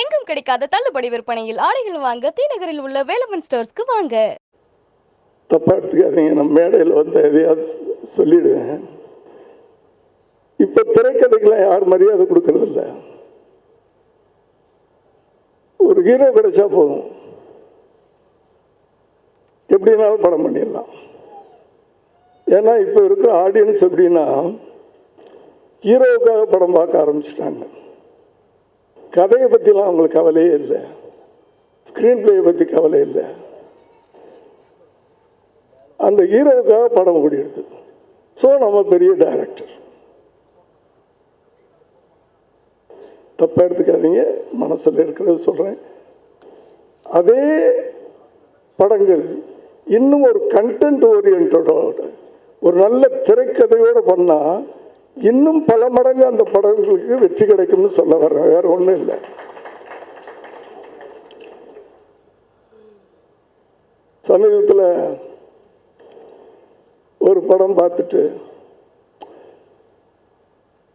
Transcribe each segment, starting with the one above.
எங்கும் கிடைக்காத தள்ளுபடி விற்பனையில் ஆடைகள் வாங்க தீநகரில் உள்ள வேலமன் ஸ்டோர்ஸ்க்கு வாங்க. தப்பாக எடுத்துக்காதீங்க நம்ம மேடையில் வந்து எதையாவது சொல்லிடுவேன். இப்போ திரைக்கதைக்கெல்லாம் யார் மரியாதை கொடுக்கறதில்ல? ஒரு ஹீரோ கிடைச்சா போதும். எப்படினாலும் படம் பண்ணிடலாம். ஏன்னா இப்போ இருக்கிற ஆடியன்ஸ் எப்படின்னா ஹீரோவுக்காக படம் பார்க்க ஆரம்பிச்சிட்டாங்க. கதையை பற்றிலாம் அவங்களுக்கு கவலையே இல்லை. ஸ்க்ரீன் பிளேயை பற்றி கவலை இல்லை. அந்த ஹீரோவுக்காக படம் ஓடிடுது. ஸோ நம்ம பெரிய டைரக்டர் தப்பாக எடுத்துக்காதீங்க. மனசில் இருக்கிறது சொல்கிறேன் அதே படங்கள் இன்னும் ஒரு கண்டென்ட் ஓரியன்டோட ஒரு நல்ல திரைக்கதையோடு பண்ணால் இன்னும் பல மடங்கு அந்த படங்களுக்கு வெற்றி கிடைக்கும்னு சொல்ல வர்றேன் வேற ஒன்றும் இல்லை. சமீபத்தில் ஒரு படம் பார்த்துட்டு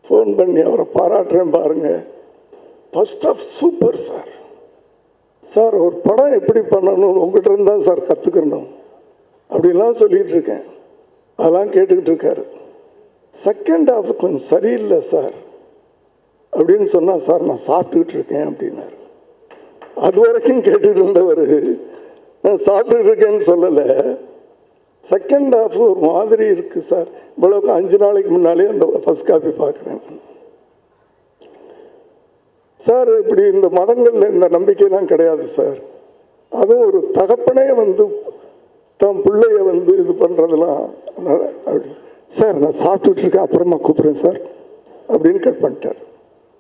ஃபோன் பண்ணி அவரை பாராட்டுறேன் பாருங்க. First half super sir sir ஒரு படம் எப்படி பண்ணணும்னு உங்கள்கிட்ட இருந்தால் தான் சார் கற்றுக்கணும் அப்படிலாம் சொல்லிகிட்டு இருக்கேன். அதெல்லாம் கேட்டுக்கிட்டு இருக்காரு. செகண்ட் ஹாஃப் கொஞ்சம் சரியில்லை சார் அப்படின்னு சொன்னால் சார் நான் சாப்பிட்டுக்கிட்டு இருக்கேன் அப்படின்னாரு. அது வரைக்கும் கேட்டுட்டு இருந்தவர் நான் சாப்பிட்டுட்டு இருக்கேன்னு சொல்லலை. செகண்ட் ஹாஃப் ஒரு மாதிரி இருக்குது சார் இவ்வளோக்கு அஞ்சு நாளைக்கு முன்னாலே அந்த ஃபஸ்ட் காப்பி பார்க்குறேன். சார் இப்படி இந்த மதங்களில் இந்த நம்பிக்கைலாம் கிடையாது சார் அதுவும் ஒரு தகப்பனே வந்து தன் பிள்ளைய வந்து இது பண்ணுறதெல்லாம் அப்படி சார் நான் சாப்பிட்டுட்டு இருக்கேன் அப்புறமா கூப்பிட்றேன் சார் அப்படின்னு கட் பண்ணிட்டார்.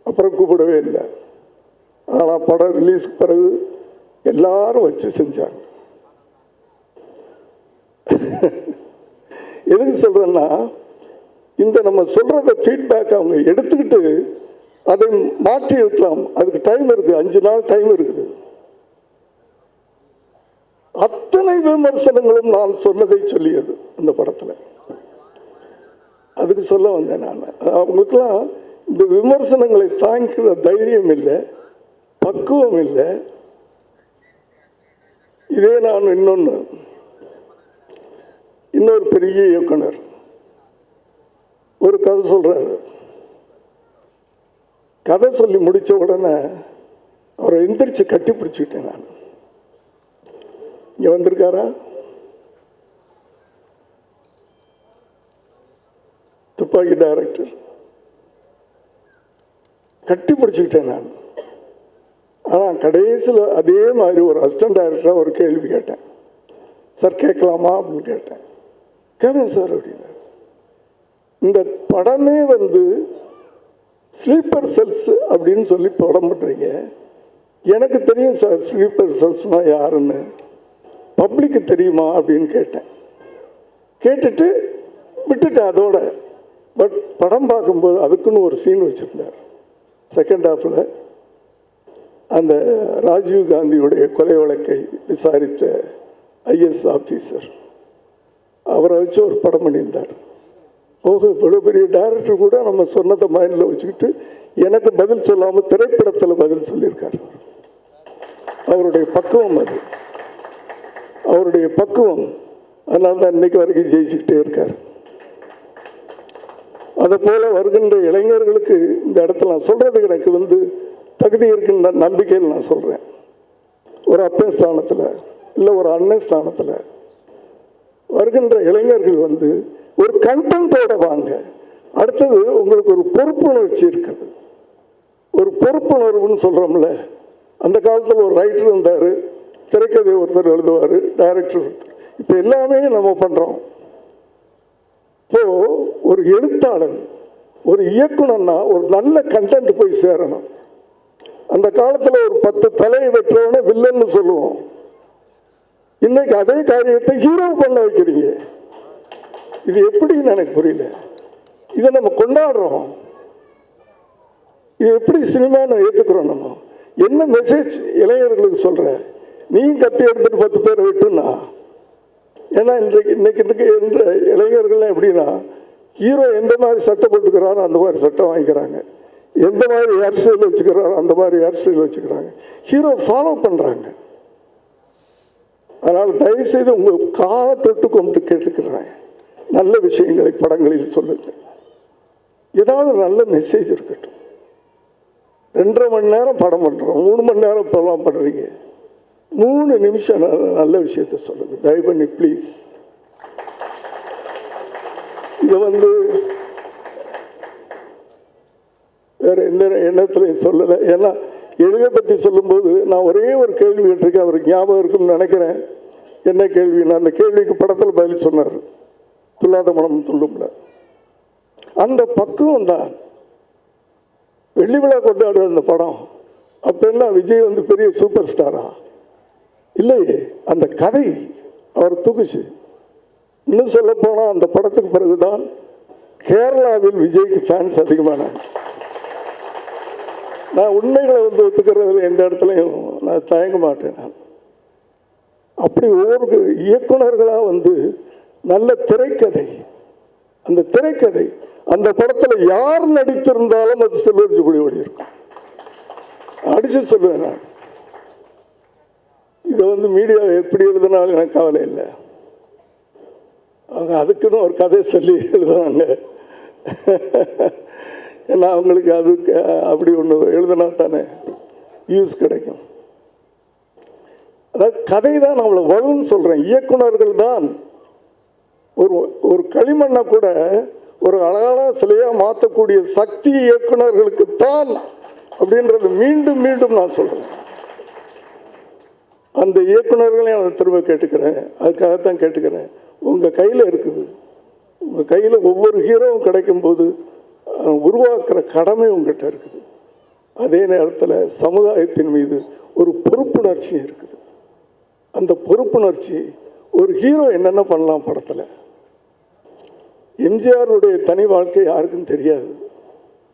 அப்புறம் கூப்பிடவே இல்லை. ஆனால் படம் ரிலீஸ்க்கு பிறகு எல்லாரும் வச்சு செஞ்சாங்க. எதுக்கு சொல்கிறேன்னா இந்த நம்ம சொல்கிறத ஃபீட்பேக் அவங்க எடுத்துக்கிட்டு அதை மாற்றி இருக்கலாம் அதுக்கு டைம் இருக்குது. அஞ்சு நாள் டைம் இருக்குது. அத்தனை விமர்சனங்களும் நான் சொன்னதை சொல்லியது அந்த படத்தில். அதுக்கு சொல்ல வந்தேன் நான். அவங்களுக்கெல்லாம் இந்த விமர்சனங்களை தாங்கிக்கிற தைரியம் இல்லை பக்குவம் இல்லை. இதே நான் இன்னொன்று இன்னொரு பெரிய இயக்குனர். ஒரு கதை சொல்கிறாரு கதை சொல்லி முடித்த உடனே அவரை எந்திரிச்சு கட்டி பிடிச்சிக்கிட்டேன் நான். இங்கே வந்திருக்காரா? துப்பாக்கி டைரக்டர் கட்டி பிடிச்சிக்கிட்டேன் நான். ஆனால் கடைசியில் அதே மாதிரி ஒரு அசிஸ்டன்ட் டைரக்டராக ஒரு கேள்வி கேட்டேன். சார் கேட்கலாமா? அப்படின்னு கேட்டேன். கேளுங்க சார் அப்படின்னா இந்த படமே வந்து ஸ்லீப்பர் செல்ஸ் அப்படின்னு சொல்லி படம் பண்ணுறீங்க எனக்கு தெரியும் சார் ஸ்லீப்பர் செல்ஸ்னால் யாருன்னு. பப்ளிக்கு தெரியுமா அப்படின்னு கேட்டேன். கேட்டுட்டு விட்டுட்டேன் அதோட. பட் படம் பார்க்கும்போது அதுக்குன்னு ஒரு சீன் வச்சுருந்தார். செகண்ட் ஹாஃபில் அந்த ராஜீவ் காந்தியுடைய கொலை வழக்கை விசாரித்த ஐஎஸ் ஆஃபீஸர் அவரை வச்சு ஒரு படம் பண்ணியிருந்தார். ஓஹோ இவ்வளோ பெரிய டைரக்டர் கூட நம்ம சொன்னதை மைண்டில் வச்சுக்கிட்டு எனக்கு பதில் சொல்லாமல் திரைப்படத்தில் பதில் சொல்லியிருக்கார். அவருடைய பக்குவம் அது. அவருடைய பக்குவம் அதனால தான் இன்றைக்கு வரைக்கும் ஜெயிச்சுக்கிட்டே இருக்கார். அதை வருகின்ற இளைஞர்களுக்கு இந்த இடத்துல நான் சொல்கிறதுக்கு எனக்கு வந்து தகுதி இருக்குன்ற நம்பிக்கையில் நான் சொல்கிறேன் ஒரு அப்பன் ஸ்தானத்தில் இல்லை ஒரு அண்ணன் ஸ்தானத்தில் வருகின்ற இளைஞர்கள் வந்து ஒரு கண்டென்ட்டோட வாங்க. அடுத்தது உங்களுக்கு ஒரு பொறுப்புணர்ச்சி இருக்குது. ஒரு பொறுப்புணர்வுன்னு சொல்கிறோம்ல அந்த காலத்தில் ஒரு ரைட்டர் இருந்தார் திரைக்கதை ஒருத்தர் எழுதுவார் டைரக்டர் ஒருத்தர். இப்போ எல்லாமே நம்ம பண்ணுறோம் இப்போ ஒரு எழுத்தாளன் ஒரு இயக்குனர்னா ஒரு நல்ல கண்டென்ட் போய் சேரணும். அந்த காலத்தில் ஒரு பத்து தலையை வெட்டுறவனை வில்லன்னு சொல்லுவோம். இன்னைக்கு அதே காரியத்தை ஹீரோ பண்ண வைக்கிறீங்க. இது எப்படின்னு எனக்கு புரியல. இதை நம்ம கொண்டாடுறோம். இது எப்படி சினிமான்னு ஏற்றுக்கிறோம் நம்ம? என்ன மெசேஜ் இளைஞர்களுக்கு சொல்கிற நீயும் கத்தி எடுத்துட்டு பத்து பேரை விட்டுன்னா? ஏன்னா இன்றைக்கு இன்னைக்கு இன்றைக்கு என்ற இளைஞர்கள்லாம் எப்படின்னா ஹீரோ எந்த மாதிரி சட்டை போட்டுக்கிறாரோ அந்த மாதிரி சட்டம் வாங்கிக்கிறாங்க. எந்த மாதிரி ஹேர் ஸ்டைல் வச்சுக்கிறாரோ அந்த மாதிரி ஹேர் ஸ்டைல் வச்சுக்கிறாங்க. ஹீரோ ஃபாலோ பண்ணுறாங்க அதனால் தயவுசெய்து உங்கள் காலை தொட்டு கும்பிட்டு கேட்டுக்கிறேன். நல்ல விஷயங்களை படங்களில் சொல்லுங்கள் ஏதாவது நல்ல மெசேஜ் இருக்கட்டும். ரெண்டரை மணி நேரம் படம் பண்ணுறோம் மூணு மணி நேரம் இப்போலாம் பண்ணுறீங்க மூணு நிமிஷம் நல்ல- நல்ல விஷயத்த சொல்லுங்க தயவு பண்ணி ப்ளீஸ் இதை வந்து வேற எந்த எண்ணத்துலையும் சொல்லலை. ஏன்னா எழிலை பற்றி சொல்லும்போது நான் ஒரே ஒரு கேள்வி கேட்டிருக்கேன். அவருக்கு ஞாபகம் இருக்கும்னு நினைக்கிறேன். என்ன கேள்வின்னா அந்த கேள்விக்கு படத்தில் பதில் சொன்னார். துல்லாத மனம் துள்ளும்ல. அந்த பக்குவம் தான். வெள்ளி விழா கொண்டாடுற அந்த படம். அப்போ என்ன விஜய் வந்து பெரிய சூப்பர் ஸ்டாரா இல்லையே அந்த கதை அவர் தூக்குச்சு. இன்னும் சொல்ல போனால் அந்த படத்துக்கு பிறகுதான் கேரளாவில் விஜய்க்கு ஃபேன்ஸ் அதிகமான. நான் உண்மைகளை வந்து ஒத்துக்கிறதுல எந்த இடத்துலையும் நான் தயங்க மாட்டேன் நான். அப்படி ஒவ்வொரு இயக்குனர்களாக வந்து நல்ல திரைக்கதை அந்த திரைக்கதை அந்த படத்தில் யார் நடித்திருந்தாலும் அது செல்வரிஞ்சு குடி ஓடி இருக்கும். அடிச்சு சொல்லுவேன் நான். இதை வந்து மீடியா எப்படி எழுதினாலும் எனக்கு கவலை இல்லை. அவங்க அதுக்குன்னு ஒரு கதை சொல்லி எழுதுனாங்க ஏன்னா அவங்களுக்கு அதுக்கு அப்படி ஒன்று எழுதுனா தானே யூஸ் கிடைக்கும். அதாவது கதை தான் நம்மளை வலுன்னு சொல்கிறேன் இயக்குனர்கள் தான் ஒரு ஒரு களிமண்ணை கூட ஒரு அழகான சிலையாக மாற்றக்கூடிய சக்தி இயக்குனர்களுக்கு தான் அப்படின்றது மீண்டும் மீண்டும் நான் சொல்கிறேன் அந்த இயக்குனர்களையும் நான் திரும்ப கேட்டுக்கிறேன். அதுக்காகத்தான் கேட்டுக்கிறேன். உங்கள் கையில் இருக்குது. உங்கள் கையில் ஒவ்வொரு ஹீரோவும் கிடைக்கும்போது உருவாக்குற கடமை உங்ககிட்ட இருக்குது. அதே நேரத்தில் சமுதாயத்தின் மீது ஒரு பொறுப்புணர்ச்சி இருக்குது. அந்த பொறுப்புணர்ச்சி ஒரு ஹீரோ என்னென்ன பண்ணலாம் படத்தில்? எம்ஜிஆருடைய தனி வாழ்க்கை யாருக்கும் தெரியாது.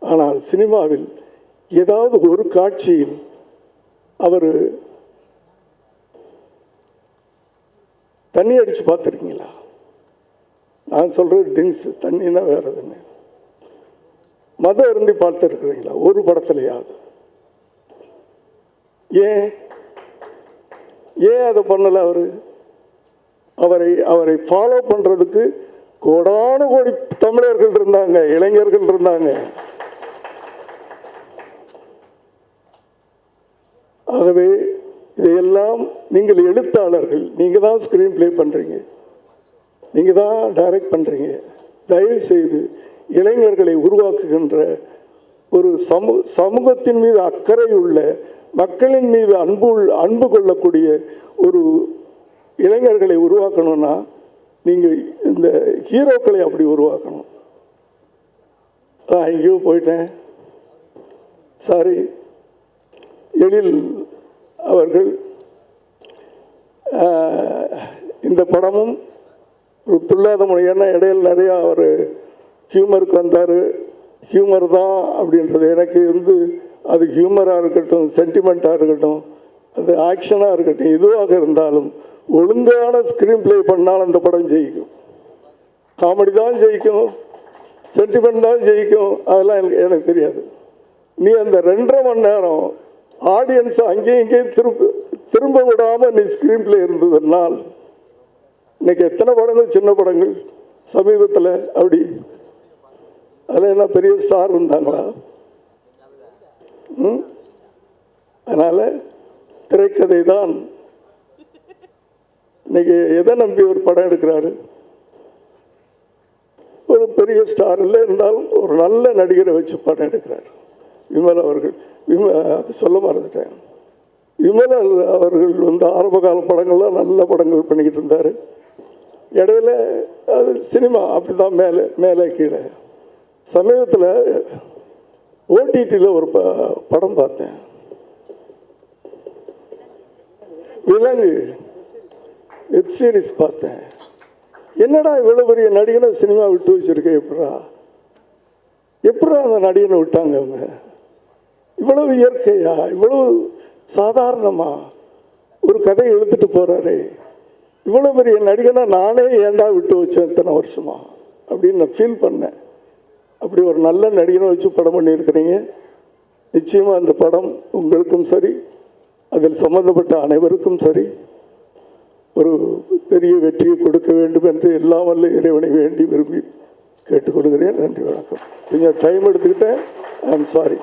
ஆனால் சினிமாவில் ஏதாவது ஒரு காட்சியில் அவர் தண்ணி அடித்து பார்த்துருக்கீங்களா? நான் சொல்கிறது ட்ரிங்க்ஸ் தண்ணின்னா வேறு தண்ணி மதம் இருந்து பார்த்துருக்குறீங்களா? ஒரு படத்துலையாவது. ஏன்? ஏன் அதை பண்ணலை அவர்? அவரை அவரை ஃபாலோ பண்ணுறதுக்கு கோடான கோடி தமிழர்கள் இருந்தாங்க இளைஞர்கள் இருந்தாங்க. ஆகவே இதையெல்லாம் நீங்கள் எழுத்தாளர்கள் நீங்கள் தான் ஸ்க்ரீன் ப்ளே பண்ணுறீங்க நீங்கள் தான் டைரக்ட் பண்ணுறீங்க தயவு செய்து இளைஞர்களை உருவாக்குகின்ற ஒரு சமூ சமூகத்தின் மீது அக்கறை உள்ள மக்களின் மீது அன்பு உள்- அன்பு கொள்ளக்கூடிய ஒரு இளைஞர்களை உருவாக்கணும்னா நீங்கள் இந்த ஹீரோக்களை அப்படி உருவாக்கணும். ஆ எங்கேயோ போயிட்டேன். சாரி எழில் அவர்கள் இந்த படமும் ஒரு துல்லாத மொழி ஏன்னா இடையில நிறையா அவர் ஹியூமருக்கு வந்தார். ஹியூமர் தான் அப்படின்றது எனக்கு வந்து அது ஹியூமராக இருக்கட்டும் சென்டிமெண்ட்டாக இருக்கட்டும் அது ஆக்ஷனாக இருக்கட்டும் எதுவாக இருந்தாலும் ஒழுங்கான ஸ்க்ரீன் ப்ளே பண்ணால் அந்த படம் ஜெயிக்கும். காமெடி தான் ஜெயிக்கும் சென்டிமெண்ட் தான் ஜெயிக்கும் அதெல்லாம் எனக்கு எனக்கு தெரியாது. நீ அந்த ரெண்டரை மணி நேரம் ஆடியன்ஸை அங்கேயும் இங்கேயும் திருப்பி திரும்ப விடாமல் நீ ஸ்க்ரீன் இருந்ததுனால் இன்னைக்கு எத்தனை படங்கள் சின்ன படங்கள் சமீபத்தில் அப்படி அதில் என்ன பெரிய ஸ்டார் இருந்தாங்களா? ம்? அதனால் திரைக்கதை தான். இன்னைக்கு எதை நம்பி ஒரு படம் எடுக்கிறாரு? ஒரு பெரிய ஸ்டார் இல்லை இருந்தாலும் ஒரு நல்ல நடிகரை வச்சு படம் எடுக்கிறார். விமல் அவர்கள். விம அது சொல்ல மறந்துட்டேன். விமல் அவர்கள் வந்து ஆரம்பகால படங்கள்லாம் நல்ல படங்கள் பண்ணிக்கிட்டு இருந்தார். இடையில அது சினிமா அப்படி தான் மேலே மேலே கீழே. சமீபத்தில் ஓடிடியில் ஒரு ப படம் பார்த்தேன். விலங்கு. வெப் சீரிஸ் பார்த்தேன். என்னடா இவ்வளோ பெரிய நடிகனை சினிமா விட்டு வச்சுருக்க எப்படா? எப்படா அந்த நடிகனை விட்டாங்க அவங்க? இவ்வளவு இயற்கையா? இவ்வளவு சாதாரணமா ஒரு கதை எழுத்துட்டு போறாரே. இவ்வளோ பெரிய நடிகனை நானே ஏன்டா விட்டு வச்சேன் இத்தனை வருஷமா? அப்படின்னு நான் ஃபீல் பண்ணேன். அப்படி ஒரு நல்ல நடிகனை வச்சு படம் பண்ணியிருக்கிறீங்க. நிச்சயமாக அந்த படம் உங்களுக்கும் சரி அதில் சம்மந்தப்பட்ட அனைவருக்கும் சரி ஒரு பெரிய வெற்றியை கொடுக்க வேண்டும் என்று எல்லாம் வல்ல இறைவனை வேண்டி விரும்பி கேட்டுக்கொள்கிறேன். நன்றி வணக்கம். கொஞ்சம் டைம் எடுத்துக்கிட்டேன். ஐ ஆம் சாரி